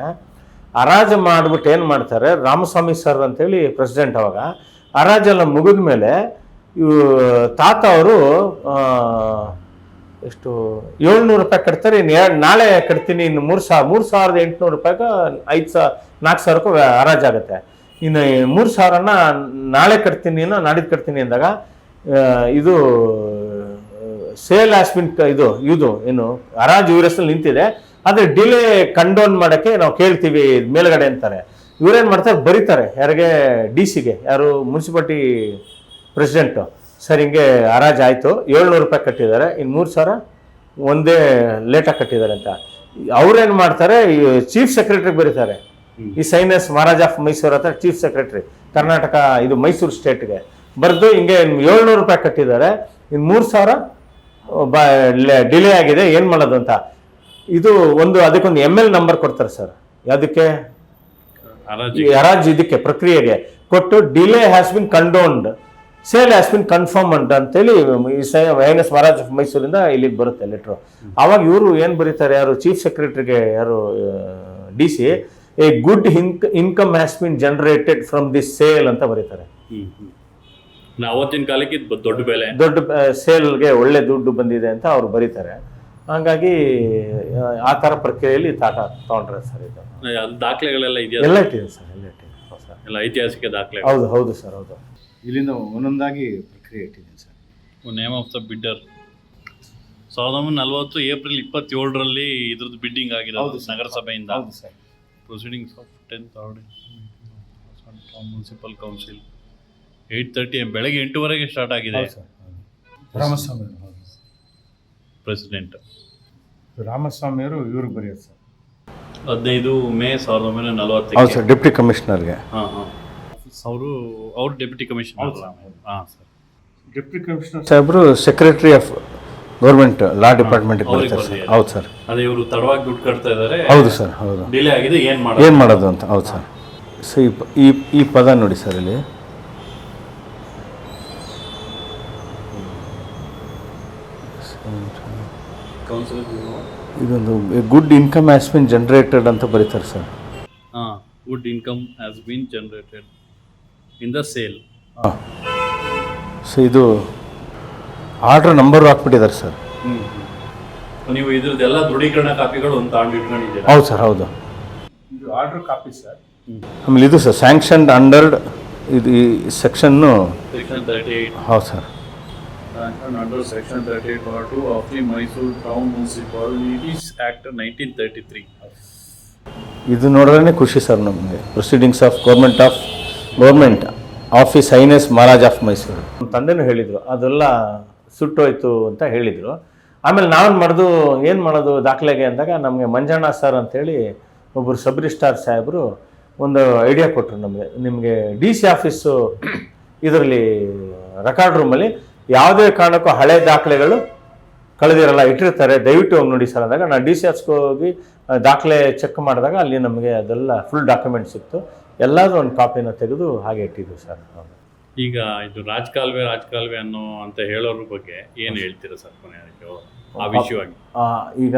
ಹರಾಜು ಮಾಡ್ಬಿಟ್ಟು ಏನು ಮಾಡ್ತಾರೆ? ರಾಮಸ್ವಾಮಿ ಸರ್ ಅಂತೇಳಿ ಪ್ರೆಸಿಡೆಂಟ್ ಅವಾಗ ಹರಾಜೆಲ್ಲ ಮುಗಿದ ಮೇಲೆ ಇವು ತಾತ ಅವರು ಎಷ್ಟು ಏಳ್ನೂರು ರೂಪಾಯಿ ಕಟ್ತಾರೆ ಇನ್ನು ಎರಡು ನಾಳೆ ಕಟ್ತೀನಿ ಇನ್ನು ಮೂರು ಸಾವಿರ ಮೂರು ಸಾವಿರದ ಎಂಟುನೂರು ರೂಪಾಯಿಗೆ ಐದು ಸಾವಿರ ನಾಲ್ಕು ಸಾವಿರಕ್ಕೂ ಹರಾಜಾಗುತ್ತೆ ಇನ್ನು ಮೂರು ಸಾವಿರನ ನಾಳೆ ಕಟ್ತೀನಿ ನಾಡಿದ್ದು ಕಟ್ತೀನಿ ಅಂದಾಗ ಇದು, ಸೇಲ್ ಆಸ್ಪಿನ್ ಇದು ಇದು, ಏನು, ಹರಾಜು ಇವ್ರ ಹೆಸರಲ್ಲಿ ನಿಂತಿದೆ. ಆದರೆ ಡಿಲೇ ಕಂಡೋನ್ ಮಾಡೋಕ್ಕೆ ನಾವು ಕೇಳ್ತೀವಿ ಮೇಲುಗಡೆ ಅಂತಾರೆ. ಇವ್ರೇನು ಮಾಡ್ತಾರೆ? ಬರೀತಾರೆ. ಯಾರಿಗೆ? ಡಿ ಸಿಗೆ. ಯಾರು? Municipality president. ಸರ್, ಹಿಂಗೆ ಹರಾಜು ಆಯಿತು. ಏಳ್ನೂರು ರೂಪಾಯಿ ಕಟ್ಟಿದ್ದಾರೆ. ಇನ್ನು ಮೂರು ಸಾವಿರ ಒಂದೇ ಲೇಟಾಗಿ ಕಟ್ಟಿದ್ದಾರೆ ಅಂತ. ಅವ್ರೇನು ಮಾಡ್ತಾರೆ? ಚೀಫ್ ಸೆಕ್ರೆಟ್ರಿಗೆ ಬರೀತಾರೆ. ಈ ಸೈನಸ್ ಮಹಾರಾಜ್ ಆಫ್ ಮೈಸೂರು ಹತ್ರ ಚೀಫ್ ಸೆಕ್ರೆಟರಿ ಕರ್ನಾಟಕ ಇದು ಮೈಸೂರು ಸ್ಟೇಟ್ಗೆ ಬರೆದು ಹಿಂಗೆ ಏಳ್ನೂರು ರೂಪಾಯಿ ಕಟ್ಟಿದ್ದಾರೆ. ಇನ್ನು ಮೂರು ಸಾವಿರ ಡಿಲೇ ಆಗಿದೆ ಏನು ಮಾಡೋದು ಅಂತ. ಇದು ಒಂದು ಅದಕ್ಕೊಂದು ಎಂ ಎಲ್ ನಂಬರ್ ಕೊಡ್ತಾರೆ ಸರ್. ಯಾವುದಕ್ಕೆ? ಹರಾಜು ಇದಕ್ಕೆ ಪ್ರಕ್ರಿಯೆಗೆ. ಕೊಟ್ಟು delay has been condoned sale has been confirm ಅಂತ ಅಂತೇಳಿ ಈ ಎಸ್ ಮಹಾರಾಜ್ ಆಫ್ ಮೈಸೂರಿಂದ ಇಲ್ಲಿಗೆ ಬರುತ್ತೆ ಲೆಟ್ರು ಅವಾಗ ಇವರು ಏನು ಬರೀತಾರೆ ಯಾರು ಚೀಫ್ ಸೆಕ್ರೆಟರಿಗೆ ಯಾರು D C a good inc income has been generated from this sale ಅಂತ ಬರೀತಾರೆ. ಹ್ಮ್ ಅವತ್ತಿನ ಕಾಲಕ್ಕೆ ಇದು ದೊಡ್ಡ ಬೆಲೆ. ದೊಡ್ಡ ಸೇಲ್ಗೆ ಒಳ್ಳೆ ದುಡ್ಡು ಬಂದಿದೆ ಅಂತ ಅವ್ರು ಬರೀತಾರೆ. ಹಾಗಾಗಿ ಆ, ಥರ ಪ್ರಕ್ರಿಯೆಯಲ್ಲಿ ತಾಟ ತಗೊಂಡ್ರೆ ಸರ್ ಇದು. ದಾಖಲೆಗಳೆಲ್ಲ ಇದೆಯಾ? ಎಲ್ಲ ಇಟ್ಟಿದೆ ಸರ್ ಎಲ್ಲ ಇಟ್ಟಿದೆ ಸರ್. ಎಲ್ಲ ಐತಿಹಾಸಿಕ ದಾಖಲೆ ಹೌದು ಹೌದು ಸರ್ ಹೌದು. ಇಲ್ಲಿಂದ ಒಂದೊಂದಾಗಿ ಪ್ರಕ್ರಿಯೆ ಇಟ್ಟಿದ್ದೀನಿ sir. Name of the bidder ಸಾವಿರದ ಒಂಬೈನೂರ ನಲವತ್ತು ಏಪ್ರಿಲ್ ಇಪ್ಪತ್ತೇಳರಲ್ಲಿ ಇದ್ರದ್ದು ಬಿಡ್ಡಿಂಗ್ ಆಗಿರೋದು ಹೌದು ನಗರಸಭೆಯಿಂದ. ಹೌದು sir. Proceedings of tenth municipal council eight thirty ಬೆಳಗ್ಗೆ ಎಂಟುವರೆಗೆ ಸ್ಟಾರ್ಟ್ ಆಗಿದೆ ಹೌದು ಸರ್ ಹೌದು. ರಾಮಸ್ವಾಮಿ ಹೌದು ಪ್ರೆಸಿಡೆಂಟ್ ರಾಮಸ್ವಾಮಿಯವರು ಇವ್ರಿಗೆ ಬರೆಯೋದು ಸರ್. ಹದಿನೈದು ಮೇ ಸಾವಿರದ ಒಂಬೈನೂರ ಹೌದು ನಲವತ್ತಕ್ಕೆ ಸರ್ ಡೆಪ್ಟಿ ಕಮಿಷನರ್ಗೆ. ಹಾಂ ಹಾಂ. ಅವರು ಅವ್ರು ಡೆಪ್ಯೂಟಿ ಕಮಿಷನರ್ ಹಾಂ ಸರ್. ಡೆಪ್ಟಿ ಕಮಿಷನರ್ ಸಾಹೇಬರು ಸೆಕ್ರೆಟರಿ ಆಫ್ ಗೌರ್ಮೆಂಟ್ ಲಾ ಡಿಪಾರ್ಟ್ಮೆಂಟ್ಗೆ ಅವ್ರಿಗೆ ಬರ್ತಾರೆ ಸರ್ ಹೌದು ಸರ್. ಅದೇ ಇವರು ತಡವಾಗಿ ದುಡ್ಡು ಕಟ್ತಾ ಇದ್ದಾರೆ ಹೌದು ಸರ್ ಹೌದು. ಡಿಲೇ ಆಗಿದೆ ಏನು ಮಾಡೋದು? ಏನು ಮಾಡೋದು ಅಂತ ಹೌದು ಸರ್. ಸೊ ಈ ಪ- ಈ ಈ ಪದ ನೋಡಿ ಸರ್ ಇಲ್ಲಿ. ಇದೊಂದು good income has been generated ಅಂತ ಬರೀತಾರೆ ಸರ್. ಹಾಂ good income has been generated in the sale ಹಾಂ. ಸೊ ಇದು ಆರ್ಡ್ರ್ ನಂಬರ್ ಹಾಕ್ಬಿಟ್ಟಿದ್ದಾರೆ ಸರ್. ನೀವು ಇದ್ರದ್ದೆಲ್ಲ ದೃಢೀಕರಣ ಕಾಪಿಗಳು ಒಂದು ಇಟ್ಕೊಂಡಿದ್ದೀರಾ? ಹೌದು ಸರ್ ಹೌದು. ಇದು ಆರ್ಡರ್ ಕಾಪಿ ಸರ್. ಆಮೇಲೆ ಇದು ಸರ್ ಸ್ಯಾಂಕ್ಷನ್ಡ್ ಅಂಡರ್ ಇದು ಈ ಸೆಕ್ಷನ್ನು ಸೆಕ್ಷನ್ ತರ್ಟಿ ಏಯ್ಟ್ ಹೌದು sir. Under section thirty eight bar two of the Mysuru town municipalities act nineteen thirty three ಇದು ನೋಡ್ರೇ ಖುಷಿ ಸರ್ ನಮಗೆ. Proceedings of government of government office highness Maharaj of Mysuru ನಮ್ಮ ತಂದೆನೂ ಹೇಳಿದರು ಅದೆಲ್ಲ ಸುಟ್ಟೋಯ್ತು ಅಂತ ಹೇಳಿದರು. ಆಮೇಲೆ ನಾವೇನು ಮಾಡಿದು ಏನು ಮಾಡೋದು ದಾಖಲೆಗೆ ಅಂದಾಗ ನಮಗೆ ಮಂಜಣ್ಣ ಸರ್ ಅಂಥೇಳಿ ಒಬ್ಬರು ಸಬ್ ರಿಜಿಸ್ಟ್ರಾರ್ ಸಾಹೇಬರು ಒಂದು ಐಡಿಯಾ ಕೊಟ್ಟರು ನಮಗೆ. ನಿಮಗೆ ಡಿ ಸಿ ಆಫೀಸು ಇದರಲ್ಲಿ ರೆಕಾರ್ಡ್ ರೂಮಲ್ಲಿ ಯಾವುದೇ ಕಾರಣಕ್ಕೂ ಹಳೆ ದಾಖಲೆಗಳು ಕಳೆದಿರಲ್ಲ, ಇಟ್ಟಿರ್ತಾರೆ. ದಯವಿಟ್ಟು ಹೋಗಿ ನೋಡಿ ಸರ್ ಅಂದಾಗ ನಾನು ಡಿ ಸಿ ಆಫೀಸ್ಗೆ ಹೋಗಿ ದಾಖಲೆ ಚೆಕ್ ಮಾಡಿದಾಗ ಅಲ್ಲಿ ನಮಗೆ ಅದೆಲ್ಲ ಫುಲ್ ಡಾಕ್ಯುಮೆಂಟ್ ಸಿಕ್ತು. ಎಲ್ಲದೂ ಒಂದು ಕಾಪಿನ ತೆಗೆದು ಹಾಗೆ ಇಟ್ಟಿದ್ವಿ ಸರ್. ಈಗ ಇದು ರಾಜಕಾಲುವೆ ರಾಜಕಾಲುವೆ ಅನ್ನೋ ಅಂತ ಹೇಳೋರ ಬಗ್ಗೆ ಏನು ಹೇಳ್ತೀರಾ ಸರ್ ಕೊನೆ ಆ ವಿಷಯವಾಗಿ. ಈಗ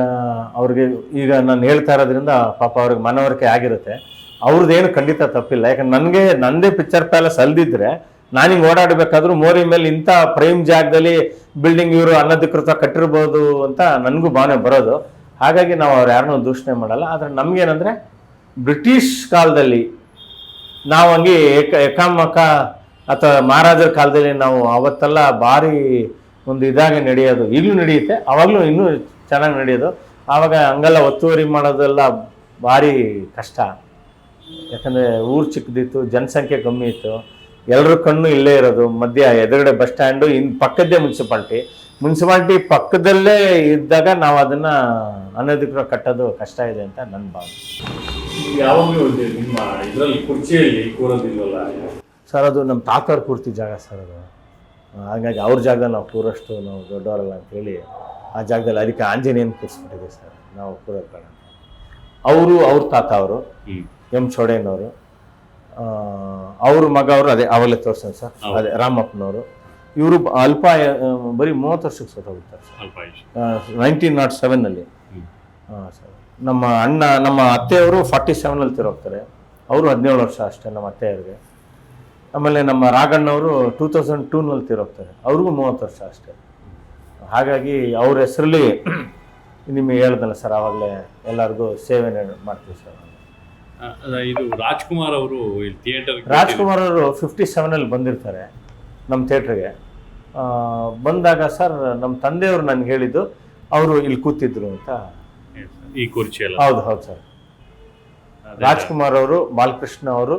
ಅವ್ರಿಗೆ ಈಗ ನಾನು ಹೇಳ್ತಾ ಇರೋದ್ರಿಂದ ಪಾಪ ಅವ್ರಿಗೆ ಮನವರಿಕೆ ಆಗಿರುತ್ತೆ. ಅವ್ರದ್ದೇನು ಖಂಡಿತ ತಪ್ಪಿಲ್ಲ. ಯಾಕಂದ್ರೆ ನನಗೆ ನಂದೇ ಪಿಕ್ಚರ್ ಪ್ಯಾಲೇಸ್ ಅಲ್ದಿದ್ರೆ ನಾನು ಹಿಂಗೆ ಓಡಾಡಬೇಕಾದ್ರೂ ಮೋರಿ ಮೇಲೆ ಇಂಥ ಪ್ರೈಮ್ ಜಾಗದಲ್ಲಿ ಬಿಲ್ಡಿಂಗ್ ಇವರು ಅನಧಿಕೃತ ಕಟ್ಟಿರ್ಬೋದು ಅಂತ ನನಗೂ ಭಾವನೆ ಬರೋದು. ಹಾಗಾಗಿ ನಾವು ಅವ್ರು ಯಾರನ್ನೂ ದೂಷಣೆ ಮಾಡಲ್ಲ. ಆದರೆ ನಮಗೇನಂದರೆ ಬ್ರಿಟಿಷ್ ಕಾಲದಲ್ಲಿ ನಾವು ಹಂಗೆ ಏಕ ಏಕಾಮಕ ಅಥವಾ ಮಹಾರಾಜರ ಕಾಲದಲ್ಲಿ ನಾವು ಅವತ್ತೆಲ್ಲ ಭಾರಿ ಒಂದು ಇದಾಗಿ ನಡೆಯೋದು, ಈಗಲೂ ನಡೆಯುತ್ತೆ, ಅವಾಗಲೂ ಇನ್ನೂ ಚೆನ್ನಾಗಿ ನಡೆಯೋದು. ಆವಾಗ ಹಂಗೆಲ್ಲ ಒತ್ತುವರಿ ಮಾಡೋದೆಲ್ಲ ಭಾರಿ ಕಷ್ಟ. ಯಾಕಂದರೆ ಊರು ಚಿಕ್ಕದಿತ್ತು, ಜನಸಂಖ್ಯೆ ಕಮ್ಮಿ ಇತ್ತು. ಎಲ್ಲರ ಕಣ್ಣು ಇಲ್ಲೇ ಇರೋದು, ಮಧ್ಯ ಎದುರುಗಡೆ ಬಸ್ ಸ್ಟ್ಯಾಂಡು, ಇನ್ ಪಕ್ಕದ್ದೇ ಮುನ್ಸಿಪಾಲ್ಟಿ. ಮುನ್ಸಿಪಾಲ್ಟಿ ಪಕ್ಕದಲ್ಲೇ ಇದ್ದಾಗ ನಾವು ಅದನ್ನು ಅನಧಿಕೃತ ಕಟ್ಟೋದು ಕಷ್ಟ ಇದೆ ಅಂತ ನನ್ನ ಭಾವನೆ. ಯಾವಾಗಲೂ ನಿಮ್ಮ ಇದರಲ್ಲಿ ಕುರ್ಚಿಯಲ್ಲಿ ಕೂರೋದಿಲ್ವಲ್ಲ? ಸರ್ ಅದು ನಮ್ಮ ತಾತವ್ರ ಪೂರ್ತಿ ಜಾಗ ಸರ್ ಅದು. ಹಾಗಾಗಿ ಅವ್ರ ಜಾಗದಲ್ಲಿ ನಾವು ಕೂರಷ್ಟು ನಾವು ದೊಡ್ಡವರಲ್ಲ ಅಂತೇಳಿ ಆ ಜಾಗದಲ್ಲಿ ಅದಕ್ಕೆ ಆಂಜನೇಯನ ಕೂರಿಸ್ಬಿಟ್ಟಿದ್ದೀವಿ ಸರ್ ನಾವು ಬೇಡ ಅವರು ಅವ್ರ ತಾತ ಅವರು ಎಂ ಚೌಡಯ್ಯನವರು ಅವ್ರ ಮಗ ಅವರು ಅದೇ ಅವಲೇ ತೋರ್ಸನ್ ಸರ್ ಅದೇ ರಾಮಪ್ಪನವರು. ಇವರು ಅಲ್ಪ ಬರೀ ಮೂವತ್ತು ವರ್ಷಕ್ಕೆ ಸತ್ತೋಗ್ತಾರೆ ಸರ್. ನೈನ್ಟೀನ್ ನಾಟ್ ಸೆವೆನ್ನಲ್ಲಿ ಹಾಂ ಸರ್ ನಮ್ಮ ಅಣ್ಣ ನಮ್ಮ ಅತ್ತೆಯವರು ಫಾರ್ಟಿ ಸೆವೆನಲ್ಲಿ ತಿರೋಗ್ತಾರೆ ಅವರು ಹದಿನೇಳು ವರ್ಷ ಅಷ್ಟೇ ನಮ್ಮ ಅತ್ತೆಯವ್ರಿಗೆ. ಆಮೇಲೆ ನಮ್ಮ ರಾಘಣ್ಣವರು ಟೂ ತೌಸಂಡ್ ಟೂನಲ್ಲಿ ತೀರೋಗ್ತಾರೆ ಅವ್ರಿಗೂ ಮೂವತ್ತು ವರ್ಷ ಅಷ್ಟೇ. ಹಾಗಾಗಿ ಅವ್ರ ಹೆಸರಲ್ಲಿ ನಿಮಗೆ ಹೇಳ್ದಲ್ಲ ಸರ್ ಆವಾಗಲೇ ಎಲ್ಲರಿಗೂ ಸೇವೆ ಮಾಡ್ತೀವಿ ಸರ್. ಇದು ರಾಜ್ಕುಮಾರ್ ಅವರು ಥಿಯೇಟರ್ ರಾಜ್ಕುಮಾರ್ ಅವರು ಫಿಫ್ಟಿ ಸೆವೆನಲ್ಲಿ ಬಂದಿರ್ತಾರೆ ನಮ್ಮ ಥಿಯೇಟ್ರಿಗೆ ಬಂದಾಗ ಸರ್ ನಮ್ಮ ತಂದೆಯವರು ನನಗೆ ಹೇಳಿದ್ದು ಅವರು ಇಲ್ಲಿ ಕೂತಿದ್ರು ಅಂತ. ಈ ಕುರ್ಚಿ ಹೌದು ಹೌದು ಸರ್. ರಾಜ್ಕುಮಾರ್ ಅವರು ಬಾಲಕೃಷ್ಣ ಅವರು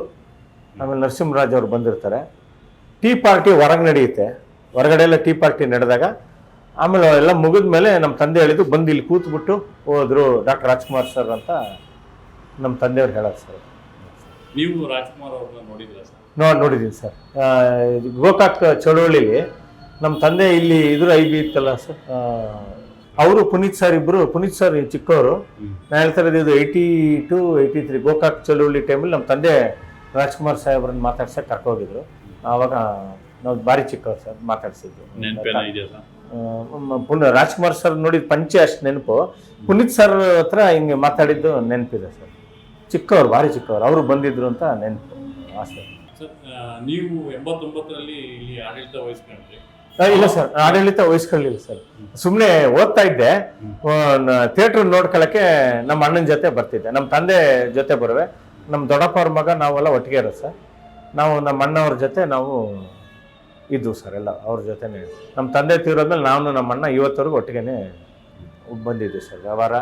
ಆಮೇಲೆ ನರಸಿಂಹರಾಜ್ ಅವರು ಬಂದಿರ್ತಾರೆ. ಟೀ ಪಾರ್ಟಿ ಹೊರಗೆ ನಡೆಯುತ್ತೆ. ಹೊರಗಡೆ ಎಲ್ಲ ಟೀ ಪಾರ್ಟಿ ನಡೆದಾಗ ಆಮೇಲೆ ಎಲ್ಲ ಮುಗಿದ ಮೇಲೆ ನಮ್ಮ ತಂದೆ ಹೇಳಿದ್ದು ಬಂದು ಇಲ್ಲಿ ಕೂತ್ಬಿಟ್ಟು ಹೋದರು ಡಾಕ್ಟರ್ ರಾಜ್ಕುಮಾರ್ ಸರ್ ಅಂತ ನಮ್ಮ ತಂದೆಯವ್ರು ಹೇಳೋದು ಸರ್. ನೀವು ರಾಜ್ಕುಮಾರ್ ಅವ್ರನ್ನ ನೋಡಿದ್ರ ಸರ್? ನೋಡಿ ನೋಡಿದ್ದೀನಿ ಸರ್. ಗೋಕಾಕ್ ಚಳುವಳಿಲಿ ನಮ್ಮ ತಂದೆ ಇಲ್ಲಿ ಇದ್ರ ಐ ಬಿ ಇತ್ತಲ್ಲ ಸರ್. ಅವರು ಪುನೀತ್ ಸರ್ ಇಬ್ಬರು ಪುನೀತ್ ಸರ್ ಚಿಕ್ಕವರು. ನಾನು ಹೇಳ್ತಾ ಇರೋದು ಇದು eighty two eighty three Gokak ಚಳುವಳಿ ಟೈಮಲ್ಲಿ ನಮ್ಮ ತಂದೆ ರಾಜ್ಕುಮಾರ್ ಸಾಹೇಬ್ರನ್ನ ಮಾತಾಡ್ಸಕ್ಕೆ ಕರ್ಕೋಗಿದ್ರು. ಆವಾಗ ನಾವು ಭಾರಿ ಚಿಕ್ಕವ್ರು ಸರ್ ಮಾತಾಡ್ಸಿದ್ರು ಪುನ ರಾಜ್ಕುಮಾರ್ ಸರ್ ನೋಡಿದ ಪಂಚೆ ಅಷ್ಟು ನೆನಪು. ಪುನೀತ್ ಸರ್ ಹತ್ರ ಹಿಂಗೆ ಮಾತಾಡಿದ್ದು ನೆನಪಿದೆ ಸರ್. ಚಿಕ್ಕವ್ರು ಭಾರಿ ಚಿಕ್ಕವ್ರು. ಅವರು ಬಂದಿದ್ರು ಅಂತ ನೆನಪು ಆಸೆ. ನೀವು ಎಂಬತ್ತೊಂಬತ್ತರಲ್ಲಿ ಇಲ್ಲಿ ಆಡಳಿತ ವಹಿಸ್ಕೊಂಡ್ರಿ. ಇಲ್ಲ ಸರ್ ಆಡಳಿತ ವಹಿಸ್ಕೊಳ್ಳಿಲ್ಲ ಸರ್. ಸುಮ್ಮನೆ ಓದ್ತಾ ಇದ್ದೆ. ಥಿಯೇಟ್ರ್ ನೋಡ್ಕೊಳ್ಳೋಕ್ಕೆ ನಮ್ಮ ಅಣ್ಣನ ಜೊತೆ ಬರ್ತಿದ್ದೆ. ನಮ್ಮ ತಂದೆ ಜೊತೆ ಬರುವೆ. ನಮ್ಮ ದೊಡ್ಡಪ್ಪ ಅವ್ರ ಮಗ ನಾವೆಲ್ಲ ಒಟ್ಟಿಗೆ ಇರೋದು ಸರ್. ನಾವು ನಮ್ಮ ಅಣ್ಣವ್ರ ಜೊತೆ ನಾವು ಇದ್ದು ಸರ್ ಎಲ್ಲ ಅವ್ರ ಜೊತೆನೇ ನಮ್ಮ ತಂದೆ ತೀರೋದ್ಮೇಲೆ ನಾನು ನಮ್ಮ ಅಣ್ಣ ಇವತ್ತವರೆಗೂ ಒಟ್ಟಿಗೆ ಬಂದಿದ್ದೆ ಸರ್. ವ್ಯವಹಾರ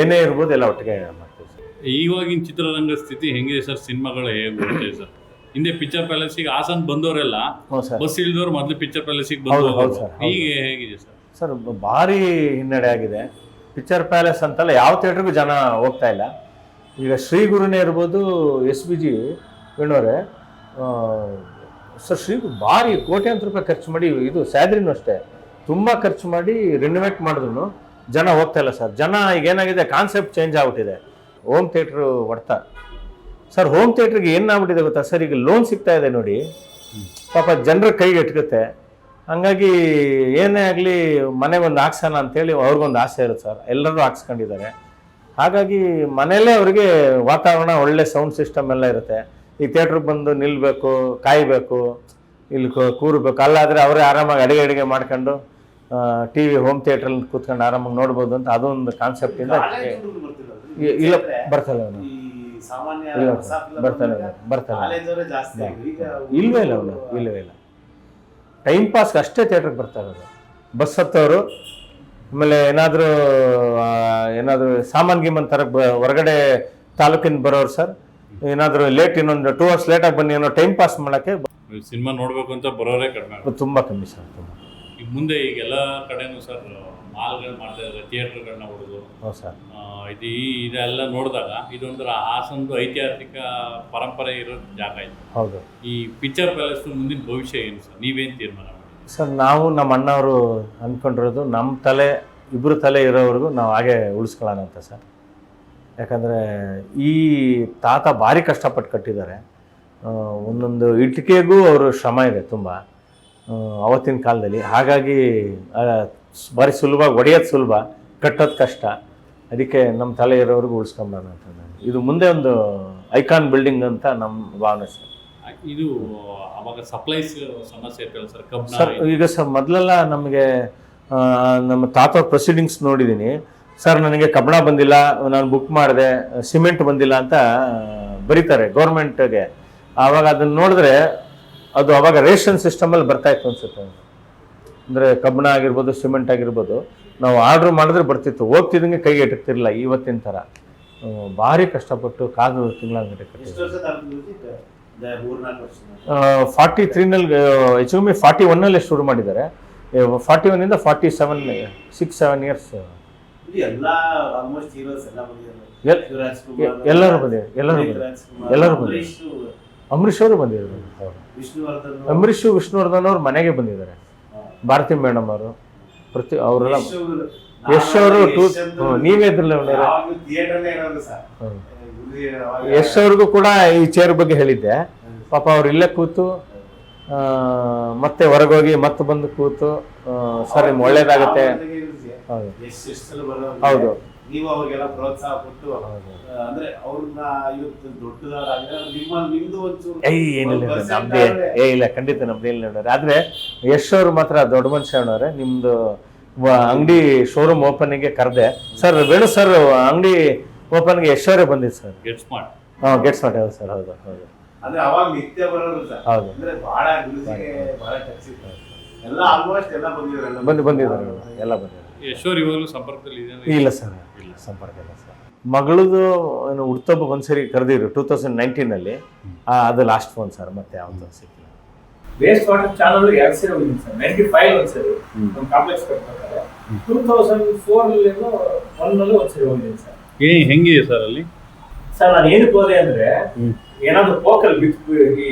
ಏನೇ ಇರ್ಬೋದು ಎಲ್ಲ ಒಟ್ಟಿಗೆ ಮಾಡ್ತೀವಿ ಸರ್. ಇವಾಗಿನ ಚಿತ್ರರಂಗ ಸ್ಥಿತಿ ಹೆಂಗಿದೆ ಸರ್? ಸಿನಿಮಾಗಳು ಹೇಗೆ ಸರ್? ಹಿಂದೆ ಪಿಕ್ಚರ್ ಪ್ಯಾಲೇಸಿಗೆ ಹಾಸನ್ ಬಂದವರೆಲ್ಲ ಹ್ಞೂ ಸರ್. ಬಸ್ ಇಲ್ದವ್ರು ಮೊದಲು ಪಿಕ್ಚರ್ ಪ್ಯಾಲೇಸಿಗೆ ಹೌದು, ಬಂದು ಹೌದು ಸರ್, ಹೌದು. ಈಗ ಹೇಗಿದೆ ಸರ್? ಸರ್ ಭಾರಿ ಹಿನ್ನಡೆ ಆಗಿದೆ. ಪಿಕ್ಚರ್ ಪ್ಯಾಲೇಸ್ ಅಂತಲ್ಲ ಯಾವ ಥಿಯೇಟ್ರಿಗೂ ಜನ ಹೋಗ್ತಾ ಇಲ್ಲ. ಈಗ ಶ್ರೀ ಗುರುನೇ ಇರ್ಬೋದು ಎಸ್ ಬಿ ಜಿ ವೇಣುವರೇ ಸರ್, ಶ್ರೀ ಭಾರಿ ಕೋಟ್ಯಾಂತರ ರೂಪಾಯಿ ಖರ್ಚು ಮಾಡಿ ಇದು ಸ್ಯಾದ್ರಿನೂ ಅಷ್ಟೇ. ತುಂಬ ಖರ್ಚು ಮಾಡಿ ರಿನೋವೇಟ್ ಮಾಡಿದ್ರು ಜನ ಹೋಗ್ತಾ ಇಲ್ಲ ಸರ್. ಜನ ಈಗ ಏನಾಗಿದೆ ಕಾನ್ಸೆಪ್ಟ್ ಚೇಂಜ್ ಆಗ್ಬಿಟ್ಟಿದೆ. ಹೋಮ್ ಥಿಯೇಟ್ರು ಹೊಡ್ತ. ಸರ್ ಹೋಮ್ ಥಿಯೇಟ್ರಿಗೆ ಏನಾಗ್ಬಿಟ್ಟಿದೆ ಗೊತ್ತಾ ಸರ್? ಈಗ ಲೋನ್ ಸಿಗ್ತಾ ಇದೆ ನೋಡಿ. ಪಾಪ ಜನರ ಕೈಗೆ ಎಟ್ಕುತ್ತೆ ಹಂಗಾಗಿ ಏನೇ ಆಗಲಿ ಮನೆಗೊಂದು ಹಾಕ್ಸೋಣ ಅಂತೇಳಿ ಅವ್ರಿಗೊಂದು ಆಸೆ ಇರುತ್ತೆ ಸರ್. ಎಲ್ಲರೂ ಹಾಕ್ಸ್ಕೊಂಡಿದ್ದಾರೆ. ಹಾಗಾಗಿ ಮನೆಯಲ್ಲೇ ಅವರಿಗೆ ವಾತಾವರಣ ಒಳ್ಳೆ ಸೌಂಡ್ ಸಿಸ್ಟಮ್ ಎಲ್ಲ ಇರುತ್ತೆ. ಈ ಥಿಯೇಟ್ರಿಗೆ ಬಂದು ನಿಲ್ಲಬೇಕು ಕಾಯಬೇಕು ಇಲ್ಲಿ ಕೂರಬೇಕು. ಅಲ್ಲಾದರೆ ಅವರೇ ಆರಾಮಾಗಿ ಅಡುಗೆ ಅಡುಗೆ ಮಾಡ್ಕೊಂಡು ಟಿ ವಿ ಹೋಮ್ ಥಿಯೇಟ್ರಲ್ಲಿ ಕೂತ್ಕೊಂಡು ಆರಾಮಾಗಿ ನೋಡ್ಬೋದು ಅಂತ ಅದೊಂದು ಕಾನ್ಸೆಪ್ಟಿಂದ ಇಲ್ಲ ಬರ್ತಲ್ಲ ಅವನು ಇಲ್ಲ ಬರ್ತಲ್ಲ ಬರ್ತಲ್ಲ ಇಲ್ವೇ ಇಲ್ಲ ಅವನು ಇಲ್ಲವೇ ಇಲ್ಲ ಟೈಮ್ ಪಾಸ್ಗೆ ಅಷ್ಟೇ ಥಿಯೇಟ್ರಿಗೆ ಬರ್ತಾ ಇರೋದು ಬಸ್ ಹತ್ತವರು ಆಮೇಲೆ ಏನಾದರೂ ಏನಾದರೂ ಸಾಮಾನು ಗೀಮನ್ ಬ ಹೊರಗಡೆ ತಾಲೂಕಿನ ಬರೋರು ಸರ್? ಏನಾದರೂ ಲೇಟ್ ಇನ್ನೊಂದು ಟೂ ಅವರ್ಸ್ ಲೇಟಾಗಿ ಬನ್ನಿ ಏನೋ ಟೈಮ್ ಪಾಸ್ ಮಾಡೋಕ್ಕೆ ಸಿನಿಮಾ ನೋಡಬೇಕು ಅಂತ ಬರೋರೇ ಕಡಿಮೆ. ತುಂಬ ಕಮ್ಮಿ ಸರ್ ತುಂಬ. ಈಗ ಮುಂದೆ ಈಗ ಎಲ್ಲ ಕಡೆನೂ ಸರ್ ಮಾಲ್ಗಳು ಮಾಡ್ತಾ ಇದ್ದಾರೆ ಥಿಯೇಟ್ರ್ಗಳನ್ನ ಹೊಡೆದು. ಹೌದು ಸರ್. ಇದು ಈ- ಇದೆಲ್ಲ ನೋಡಿದಾಗ ಇದೊಂಥರ ಹಾಸನದು ಐತಿಹಾಸಿಕ ಪರಂಪರೆ ಇರೋ ಜಾಗ ಇದು. ಹೌದು. ಈ ಪಿಕ್ಚರ್ ಪ್ಯಾಲೇಸ್ ಮುಂದಿನ ಭವಿಷ್ಯ ಏನು ಸರ್? ನೀವೇನು ತೀರ್ಮಾನ ಸರ್ ನಾವು ನಮ್ಮ ಅಣ್ಣವರು ಅಂದ್ಕೊಂಡಿರೋದು ನಮ್ಮ ತಲೆ ಇಬ್ಬರು ತಲೆ ಇರೋವರೆಗೂ ನಾವು ಹಾಗೆ ಉಳಿಸ್ಕೊಳ್ಳೋಣ ಅಂತ ಸರ್. ಯಾಕಂದರೆ ಈ ತಾತ ಭಾರಿ ಕಷ್ಟಪಟ್ಟು ಕಟ್ಟಿದ್ದಾರೆ. ಒಂದೊಂದು ಇಟ್ಟಿಗೆಗೂ ಅವರು ಶ್ರಮ ಇದೆ ತುಂಬ. ಅವತ್ತಿನ ಕಾಲದಲ್ಲಿ. ಹಾಗಾಗಿ ಭಾರಿ ಸುಲಭವಾಗಿ ಒಡೆಯೋದು ಸುಲಭ, ಕಟ್ಟೋದು ಕಷ್ಟ. ಅದಕ್ಕೆ ನಮ್ಮ ತಲೆ ಇರೋವರೆಗೂ ಉಳಿಸ್ಕೊಂಬೋಣ ಅಂತ ಇದು ಮುಂದೆ ಒಂದು ಐಕಾನ್ ಬಿಲ್ಡಿಂಗ್ ಅಂತ ನಮ್ಮ ಭಾವನೆ ಸರ್. ಇದು ಅವಾಗ ಸಪ್ಲೈಸ್ ಸಮಸ್ಯೆ ಇರ್ತಲ್ಲ ಸರ್ ಈಗ ಸರ್ ಮೊದಲೆಲ್ಲ ನಮಗೆ ಆ, ನಮ್ಮ ತಾತ ಪ್ರೊಸೀಡಿಂಗ್ಸ್ ನೋಡಿದ್ದೀನಿ ಸರ್ ನನಗೆ ಕಬ್ಬಣ ಬಂದಿಲ್ಲ ನಾನು ಬುಕ್ ಮಾಡಿದೆ ಸಿಮೆಂಟ್ ಬಂದಿಲ್ಲ ಅಂತ ಬರೀತಾರೆ ಗೌರ್ಮೆಂಟ್ಗೆ ಆವಾಗ ಅದನ್ನು ನೋಡಿದ್ರೆ ಅದು ಅವಾಗ ರೇಷನ್ ಸಿಸ್ಟಮಲ್ಲಿ ಬರ್ತಾ ಇತ್ತು ಅನ್ಸುತ್ತೆ. ಅಂದರೆ ಕಬ್ಬಣ ಆಗಿರ್ಬೋದು ಸಿಮೆಂಟ್ ಆಗಿರ್ಬೋದು ನಾವು ಆರ್ಡ್ರ್ ಮಾಡಿದ್ರೆ ಬರ್ತಿತ್ತು. ಹೋಗ್ತಿದ್ದಂಗೆ ಕೈಗೆ ಎಟಕ್ತಿರಲಿಲ್ಲ ಇವತ್ತಿನ ಥರ. ಆ, ಭಾರಿ ಕಷ್ಟಪಟ್ಟು ಕಾದು ತಿಂಗಳಾಗಟ್ಟೆ ಎಷ್ಟು ವರ್ಷದ ಫಾರ್ಟಿ ತ್ರೀನಲ್ಲಿ ಹೆಚ್ಚು ಕಮ್ಮಿ ಫಾರ್ಟಿ ಒನ್ನಲ್ಲಿ ಶುರು ಮಾಡಿದ್ದಾರೆ. Forty ಒನ್ನಿಂದ forty seven six seven years ಬಂದಿದ್ದಾರೆ. ಎಲ್ಲರೂ ಬಂದಿದ್ದಾರೆ ಎಲ್ಲರೂ ಪುನೀತ್ ಬಂದಿದ್ದಾರೆ. ಎಲ್ಲರೂ ಅಂಬರೀಷ್, ಅವರು. ಬಂದಿದ್ದಾರೆ. ಅಂಬರೀಷ್ ವಿಷ್ಣುವರ್ಧನ್ ಅವ್ರು. ಮನೆಗೆ ಬಂದಿದ್ದಾರೆ. ಭಾರತಿ ಮೇಡಮ್ ಅವರು ಪ್ರತಿ ಅವರೆಲ್ಲ ಯಶ್ ಅವ್ರು- ಟೂ ನೀವೇ ಇದ್ರಲ್ಲ ಯಶ್ ಅವ್ರಿಗೂ ಕೂಡ ಈ ಚೇರ್ ಬಗ್ಗೆ ಹೇಳಿದ್ದೆ. ಪಾಪ ಅವ್ರು ಇಲ್ಲೇ ಕೂತು ಮತ್ತೆ ಹೊರಗೋಗಿ ಮತ್ತೆ ಬಂದು ಕೂತು ಸರ್ ನಿಮ್ಗೆ ಒಳ್ಳೇದಾಗತ್ತೆ. ಹೌದು. ನೀವು ಅವ್ರಿಗೆಲ್ಲ ಪ್ರೋತ್ಸಾಹ ಕೊಟ್ಟು ಅಂದ್ರೆ ಅವ್ರನ್ನ ಇವತ್ತು ದೊಡ್ಡದಾದ್ರೆ ನಿಮ್ಮಲ್ಲಿ ನಿಮ್ದು ಒಂಚೂರು ಏಯ್ ಏನಿಲ್ಲ ಒಂದ್ percent ನಮ್ದೇ ಏ ಇಲ್ಲ ಖಂಡಿತ ನಮ್ದು ಇಲ್ಲ ನೋಡ್ರಿ. ಆದ್ರೆ ಯಶ್ ಅವ್ರು ಮಾತ್ರ ದೊಡ್ಡ ಮನುಷ್ಯ ಅಣ್ಣವ್ರೆ ನಿಮ್ದು ಅಂಗಡಿ ಶೋರೂಮ್ ಓಪನಿಂಗ್ ಕರೆದೆ. ಸರ್ ವೇಣು ಸರ್ ಅಂಗಡಿ ಓಪನ್ಗೆ ಗೆ ಅವರೇ ಬಂದಿದ್ದು ಸರ್. ಗೆಟ್ ಸ್ಮಾರ್ಟ್ ಹಾಂ ಗೆಟ್ಸ್ ಸ್ಮಾರ್ಟ್ ಹೌದು ಸರ್? ಹೌದು ಹೌದು. ಅಂದ್ರೆ ಅವಾಗ ನಿತ್ಯ ಬರೋರು ಸರ್. ಹೌದು. ಅಂದ್ರೆ ಬಹಳ ಬಹಳ ಟಚ್ ಇತ್ತು. ಎಲ್ಲ ಆಲ್ಮೋಸ್ಟ್ ಎಲ್ಲ ಬಂದಿದ್ದಾರೆ ಬಂದು ಬಂದಿದ್ದಾರೆ ಎಲ್ಲ ಬಂದಿದ್ದಾರೆ. ಯಶೋರ್ ಇವಾಗಲೂ ಸಂಪರ್ಕದಲ್ಲಿ ಇದೆ ಇಲ್ಲ ಸರ್ ಇಲ್ಲ ಸಂಪರ್ಕ ಇಲ್ಲ ಸರ್. ಮಗಳದು ಏನು ಹುಡ್ತಬ್ಬ ಒಂದ್ಸರಿ ಕರೆದಿರು ಟೂ ತೌಸಂಡ್ ನೈನ್ಟೀನಲ್ಲಿ. ಅದು ಲಾಸ್ಟ್ ಫೋನ್ ಸರ್ ಮತ್ತೆ ಯಾವ್ದು ಸಿಕ್ಕಿಲ್ಲ. ವೇಸ್ಟ್ ವಾಟರ್ ಚಾನಲ್ ಎರಡು ಸರಿ ಹೋಗಿದ್ದೀನಿ ಸರ್. ನೈಂಟಿ ಫೈವ್ ಒಂದ್ಸರಿ. ನಮ್ಮ ಕಾಂಪ್ಲೆಕ್ಸ್ ಕಟ್ಬೇಕಾದ್ರೆ. ಟೂ ತೌಸಂಡ್ ಫೋರ್ ಒನ್ನಲ್ಲೂ ಒಂದ್ಸರಿ ಹೋಗಿದ್ದೀನಿ ಸರ್. ಏ ಹೆಂಗಿದೆ ಸರ್ ಅಲ್ಲಿ? ಸರ್ ನಾನು ಏನು ಹೋದೆ ಅಂದ್ರೆ ಏನಾದ್ರು ಪೋಕಲ್ ಬಿದ್ದು ಈ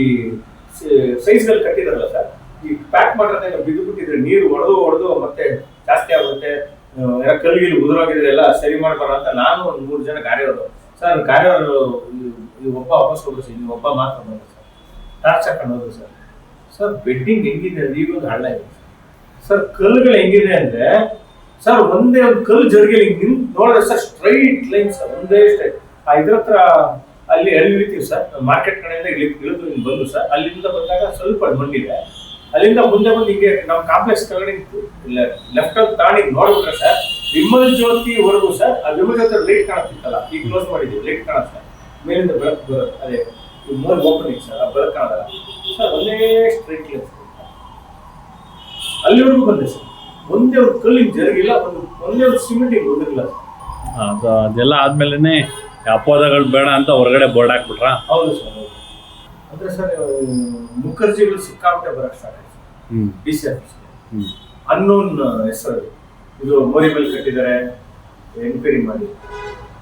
ಅಲ್ಲಿ ಕಟ್ಟಿದಾರಲ್ಲ ಸರ್ ಈ ಪ್ಯಾಕ್ ಮಾಡ್ರೆ ಬಿದ್ದು ಬಿಟ್ಟಿದ್ರೆ ನೀರು ಒಡೆದು ಹೊಡೆದು ಮತ್ತೆ ಜಾಸ್ತಿ ಆಗುತ್ತೆ ಏನೋ ಕಲ್ಲಿಗಿಲ್ಲಿ ಉದುರೋಗಿದ್ರೆ ಎಲ್ಲ ಸರಿ ಮಾಡ್ಬಾರ ಅಂತ ನಾನು ಒಂದು ಮೂರು ಜನ ಕಾರ್ಯವರು ಸರ್ ಕಾರ್ಯವರು ಒಬ್ಬ ವಾಪಸ್ ಹೋಗ್ರು ಸರ್ ನೀವು ಒಬ್ಬ ಮಾತ್ರ ಬಂದ್ರು ಸರ್. ಟಾರ್ಚ್ ಹಾಕೊಂಡು ಹೋದ್ರು ಸರ್. ಸರ್ ಬೆಡ್ಡಿಂಗ್ ಹೆಂಗಿದೆ ಈಗ ಒಂದು ಹಳ್ಳ ಇದೆ. ಸರ್ ಕಲ್ಲುಗಳು ಹೆಂಗಿದೆ ಅಂದ್ರೆ ಸರ್, ಒಂದೇ ಒಂದು ಕಲ್ಲು ಜರುಗಿ ನಿಮ್ ನೋಡಿದ್ರೆ ಸರ್ ಸ್ಟ್ರೈಟ್ ಲೈನ್ ಸರ್, ಒಂದೇ ಸ್ಟ್ರೈಟ್ ಆ ಇದ್ರ ಹತ್ರ ಅಲ್ಲಿ ಎಳಿತೀವಿ ಸರ್ ಮಾರ್ಕೆಟ್ ಕಡೆಯಿಂದ ಇಲ್ಲಿ ಇಳಿದು ಇಲ್ಲಿ ಬಂದು ಸರ್, ಅಲ್ಲಿಂದ ಬಂದಾಗ ಸ್ವಲ್ಪ ಮಣ್ಣಿದೆ ಅಲ್ಲಿಂದ ಮುಂದೆ ಬಂದು ಹಿಂಗೆ ನಮ್ಮ ಕಾಂಪ್ಲೆಕ್ಸ್ ಕೆಳಗಡೆ ಲೆಫ್ಟ್ ಅಲ್ಲಿ ತಾಣಿ ನೋಡ್ಬಿಟ್ರೆ ಸರ್, ವಿಮಲ್ ಜ್ಯೋತಿ ವರೆಗೂ ಸರ್, ಆ ವಿಮಲ್ ಜ್ಯೋತಿ ಲೈಟ್ ಕಾಣಿಸ್ತಿತ್ತಲ್ಲ ಈಗ ಕ್ಲೋಸ್ ಮಾಡಿದ್ದೀವಿ ಲೈಟ್ ಸರ್. ಮೇಲಿಂದ ಬೆಳಕು ಬರುತ್ತೆ ಅದೇ ಮೂರು ಓಪನಿಂಗ್ ಸರ್, ಆ ಬೆಳಕು ಕಾಣೋದಲ್ಲ ಸರ್, ಒಂದೇ ಸ್ಟ್ರೈಟ್ ಲೈನ್ ಅಲ್ಲಿವರೆಗೂ ಬಂದೆ ಸರ್. ಒಂದೇ ಒಂದು ಕಲ್ಲಿಗೆ ಜರುಗಿಲ್ಲ ಒಂದು ಒಂದೇ ಒಂದು ಸಿಮೆಂಟ್ ಹೋಗಿರಲಿಲ್ಲ ಅದು ಅದೆಲ್ಲ ಆದ್ಮೇಲೆ ಅಪವಾದಗಳು ಬೇಡ ಅಂತ ಹೊರಗಡೆ ಬೋರ್ಡ್ ಹಾಕ್ಬಿಟ್ರ? ಹೌದು ಸರ್ ಹೌದು. ಅಂದ್ರೆ ಸರ್ ಮುಖರ್ಜಿಗಳು ಸಿಕ್ಕಾಪಟ್ಟೆ ಬರಕ್ ಸ್ಟಾರ್ಟ್ ಆಯ್ತು ಹ್ಮ್. ಡಿ ಸಿ ಆಫೀಸ್ ಅನ್ನೋನ್ ಹೆಸರು. ಇದು ಮೋರಿ ಮೇಲೆ ಕಟ್ಟಿದ್ದಾರೆ ಎನ್ಕ್ವೈರಿ ಮಾಡಿ.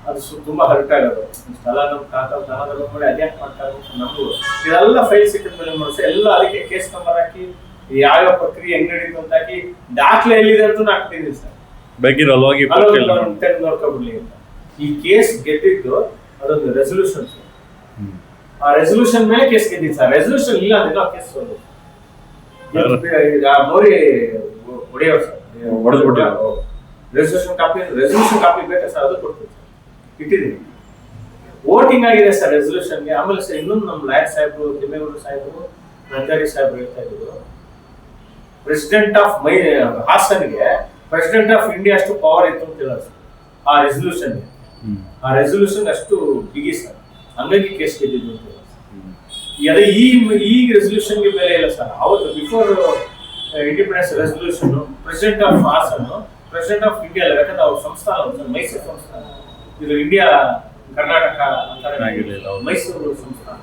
ಅದು ತುಂಬಾ ಹರ್ಟ್ ಆಗೋದು. ಸ್ಥಳ ನಮ್ಮ ತಾತ ದನಗಳು ಮಾಡಿ ಅದ್ಯಾಕೆ ಮಾಡ್ತಾರೆ ನಮಗೂ ಇದೆಲ್ಲ ಫೈಲ್ ಸಿಕ್ಕಿದ ಮೇಲೆ ನೋಡಿಸಿ ಎಲ್ಲ ಅದಕ್ಕೆ ಕೇಸ್ ನಂಬರ್ ಹಾಕಿ ಯಾವ್ಯಾವ ಪ್ರಕ್ರಿಯೆ ಹೆಂಗ್ ನಡೀತು ಅಂತ ಹಾಕಿ ದಾಖಲೆ ಎಲ್ಲಿದೆ ಅಂತ ಹಾಕ್ತಿದ್ದೀನಿ ಸರ್. ಬೇಕಿರಲ್ಲ ಹೋಗಿ ನೋಡ್ಕೊಬಿಡ್ಲಿ ಅಂತ. ಈ ಕೇಸ್ ಗೆದ್ದಿದ್ದು ಅದೊಂದು ರೆಸೊಲ್ಯೂಷನ್ ಆ ರೆಸೊಲ್ಯೂಷನ್ ಮೇಲೆ ಕೇಸ್ ಗೆದ್ದಿದ್ದು ಸರ್. ರೆಸೊಲ್ಯೂಷನ್ ಇಲ್ಲ ಅಂದ್ರೆ ಕೇಸ್ ಮೋರಿ ಹೊಡೆಯೋರು ಸರ್. ಹೊಡೆದ್ಬಿಟ್ಟಿದ್ದಾರೆ. ರೆಸೊಲ್ಯೂಷನ್ ಕಾಪಿ ರೆಸೊಲ್ಯೂಷನ್ ಕಾಪಿ ಬೇಕಾ ಸರ್? ಅದು ಕೊಡ್ತೀವಿ ಸರ್. ಇಟ್ಟಿದ್ದೀನಿ ವೋಟಿಂಗ್ ಆಗಿದೆ ಸರ್ ರೆಸೊಲ್ಯೂಷನ್ಗೆ ಆಮೇಲೆ ಸರ್ ಇನ್ನೊಂದು ನಮ್ಮ ಲಾಯರ್ ಸಾಹೇಬ್ರು ತಿಮ್ಮೇಗೌಡರು ಸಾಹೇಬ್ರು ನಂಜಾರಿ ಸಾಹೇಬರು ಹೇಳ್ತಾ ಇದ್ರು ಪ್ರೆಸಿಡೆಂಟ್ ಆಫ್ ಮೈ ಹಾಸನ್ಗೆ ಪ್ರೆಸಿಡೆಂಟ್ ಆಫ್ ಇಂಡಿಯಾ ಅಷ್ಟು ಪವರ್ ಇತ್ತು ಅಂತ ಹೇಳೋದು. ಸರ್ ಆ ರೆಸೊಲ್ಯೂಷನ್ ಆ ರೆಸೊಲ್ಯೂಷನ್ ಅಷ್ಟು ಬಿಗಿ ಸರ್. ಹಂಗಾಗಿ ಕೇಸ್ ಗೆದ್ದಿದ್ದು ಅಂತ. ಅದೇ ಈ ಈ ರೆಸೊಲ್ಯೂಷನ್ಗೆ ಬೆಲೆ ಇಲ್ಲ ಸರ್. ಅವತ್ತು before independence resolution president of Hassan president of India ಅಲ್ಲ ಯಾಕಂದ್ರೆ ಅವ್ರ ಸಂಸ್ಥಾನ ಮೈಸೂರು ಸಂಸ್ಥಾನ. ಇದು ಇಂಡಿಯಾ ಕರ್ನಾಟಕ ಅಂತಾನೆ. ಮೈಸೂರು ಸಂಸ್ಥಾನ.